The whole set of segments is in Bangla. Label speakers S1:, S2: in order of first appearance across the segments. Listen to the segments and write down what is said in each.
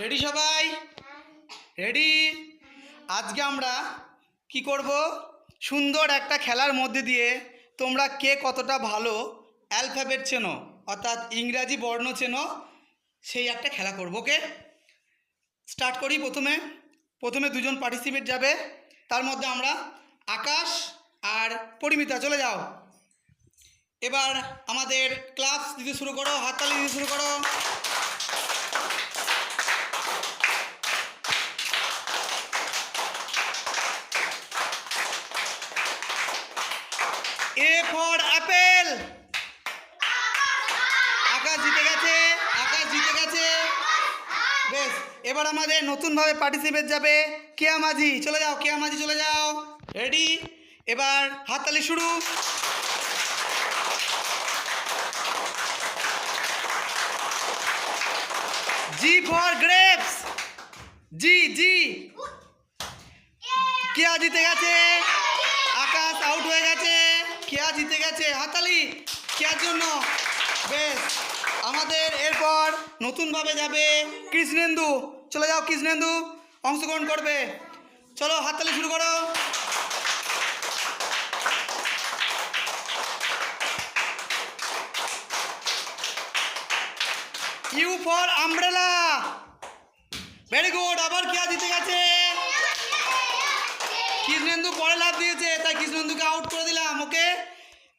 S1: রেডি সবাই? রেডি আজকে আমরা কি করব? সুন্দর একটা খেলার মধ্যে দিয়ে তোমরা কে কতটা ভালো অ্যালফাবেট চেনো, অর্থাৎ ইংরাজি বর্ণ চেনো, সেই একটা খেলা করব ওকে স্টার্ট করি প্রথমে। প্রথমে দুজন পার্টিসিপেট যাবে। তার মধ্যে আমরা আকাশ আর পরিমিতা, চলে যাও। এবার আমাদের ক্লাস দিতে শুরু করো, হাততালি দিতে শুরু করো। এ ফর অ্যাপেল আকাশ জিতে গেছে আকাশ জিতে গেছে। বেশ এবার আমাদের নতুনভাবে পার্টিসিপেট যাবে কেয়া মাঝি চলে যাও কেয়া মাঝি চলে যাও। রেডি এবার হাততালি শুরু। জি ফর গ্রেপস জি জি কেয়া জিতে গেছে আকাশ আউট হয়ে গেছে কেয়া জিতে গেছে? হাতালি কেয়ার জন্য? বেশ, আমাদের এরপর নতুনভাবে যাবে কৃষ্ণেন্দু। চলে যাও কৃষ্ণেন্দু, অংশগ্রহণ করবে। চলো হাততালি শুরু করো। U for umbrella. Very good আবার কেয়া জিতে গেছে? কৃষ্ণেন্দু পরে লাভ দিয়েছে, তাই কৃষ্ণেন্দুকে আউট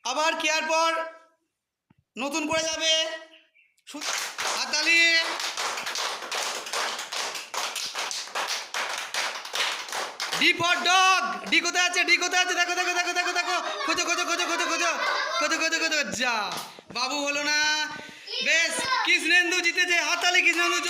S1: আবার কেয়ার পর? নতুন করে যাবে। হাততালি। ডি ফর ডগ ডি কোথায় আছে? ডি কোথায় আছে? দেখো দেখো দেখো দেখো দেখো। খোঁজো খোঁজো খোঁজো খোঁজো খোঁজো। খোঁজো খোঁজো খোঁজো। যা। বাবু হলো না। বেশ, কৃষ্ণেন্দু জিতেছে। হাততালি কৃষ্ণেন্দুর